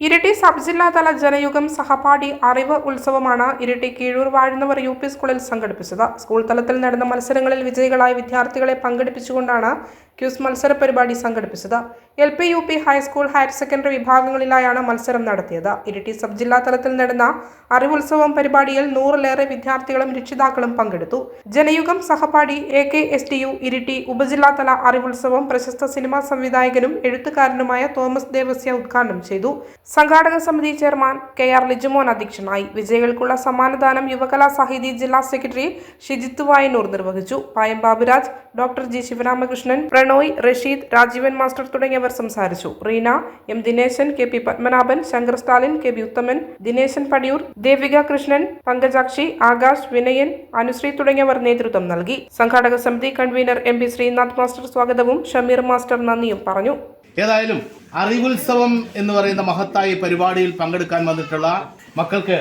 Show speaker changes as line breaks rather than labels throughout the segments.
Iritty sub ജില്ലാതല ജനയുഗം സഹപാഠി അറിവ് ഉത്സവമാണ് ഇരിട്ടി കീഴൂർ വാഴുന്നവർ യു പി സ്കൂളിൽ സംഘടിപ്പിച്ചത്. സ്കൂൾ തലത്തിൽ നടന്ന മത്സരങ്ങളിൽ വിജയികളായ വിദ്യാർത്ഥികളെ പങ്കെടുപ്പിച്ചുകൊണ്ടാണ് ക്യൂസ് മത്സര പരിപാടി സംഘടിപ്പിച്ചത് L P U P high school higher secondary വിഭാഗങ്ങളിലായാണ് മത്സരം നടത്തിയത്. ഇരിട്ടി സബ് ജില്ലാ തലത്തിൽ നടന്ന അറിവുത്സവം പരിപാടിയിൽ നൂറിലേറെ വിദ്യാർത്ഥികളും രക്ഷിതാക്കളും പങ്കെടുത്തു. Janayugam Sahapadi A K S T U Iritty ഉപജില്ലാതല അറിവുത്സവം പ്രശസ്ത സിനിമാ സംവിധായകനും എഴുത്തുകാരനുമായ തോമസ് ദേവസ്യ ഉദ്ഘാടനം ചെയ്തു. സംഘാടക സമിതി ചെയർമാൻ കെ ആർ ലിജുമോൻ അധ്യക്ഷനായി. വിജയികൾക്കുള്ള സമ്മാനദാനം യുവകലാ സാഹിതി ജില്ലാ സെക്രട്ടറി ഷിജിത്ത് വായനൂർ നിർവഹിച്ചു. Payam Baburaj doctor G Sivaramakrishnan Pranoy Rasheed Rajeevan master തുടങ്ങിയവർ സംസാരിച്ചു. Reena M Dineshan K P Padmanabhan Shankar Stalin K B Uthaman Dineshan Padiyur Devika Krishnan Pankajakshi Akash Vinayan Anusree തുടങ്ങിയവർ നേതൃത്വം നൽകി. സംഘാടക സമിതി convener M P Sreenath master സ്വാഗതവും Shameer master നന്ദിയും പറഞ്ഞു.
ഏതായാലും അറിവുത്സവം എന്ന് പറയുന്ന മഹത്തായ പരിപാടിയിൽ പങ്കെടുക്കാൻ വന്നിട്ടുള്ള മക്കൾക്ക്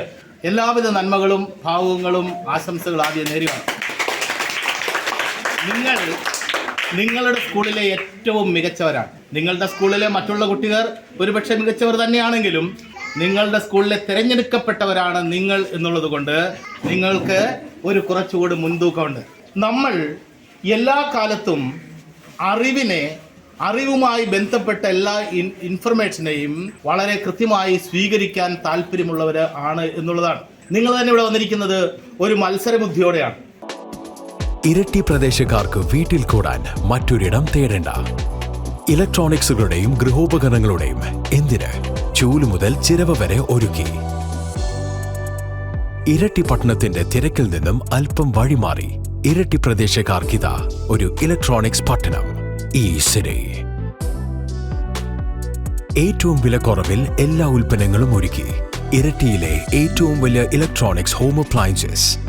എല്ലാവിധ നന്മകളും ഭാവുകങ്ങളും ആശംസകൾ ആദ്യം നേരുകയാണ്. നിങ്ങൾ നിങ്ങളുടെ സ്കൂളിലെ ഏറ്റവും മികച്ചവരാണ്. നിങ്ങളുടെ സ്കൂളിലെ മറ്റുള്ള കുട്ടികൾ ഒരുപക്ഷെ മികച്ചവർ തന്നെയാണെങ്കിലും നിങ്ങളുടെ സ്കൂളിലെ തിരഞ്ഞെടുക്കപ്പെട്ടവരാണ് നിങ്ങൾ എന്നുള്ളത് കൊണ്ട് നിങ്ങൾക്ക് ഒരു കുറച്ചുകൂടി മുൻതൂക്കമുണ്ട്. നമ്മൾ എല്ലാ കാലത്തും അറിവിനെ അറിവുമായി ബന്ധപ്പെട്ട എല്ലാ ഇൻഫർമേഷനെയും വളരെ കൃത്യമായി സ്വീകരിക്കാൻ താല്പര്യമുള്ളവർ ആണ് എന്നുള്ളതാണ്. നിങ്ങൾ തന്നെ ഇവിടെ വന്നിരിക്കുന്നത് ഒരു മത്സരബുദ്ധിയോടെയാണ്.
ഇരട്ടി പ്രദേശക്കാർക്ക് വീട്ടിൽ കൂടാൻ മറ്റൊരിടം തേടേണ്ട. ഇലക്ട്രോണിക്സുകളുടെയും ഗൃഹോപകരണങ്ങളുടെയും എന്തിന് ചൂൽ മുതൽ ചിരവ വരെ ഒരുക്കി? ഇരട്ടി പട്ടണത്തിന്റെ തിരക്കിൽ നിന്നും അല്പം വഴിമാറി ഇരട്ടി പ്രദേശക്കാർക്കിതാ ഒരു ഇലക്ട്രോണിക്സ് പട്ടണം ഈ സിറ്റി ഏറ്റവും വിലക്കുറവിൽ എല്ലാ ഉൽപ്പന്നങ്ങളും ഒരുക്കി. ഇരട്ടിയിലെ ഏറ്റവും വലിയ electronics home appliances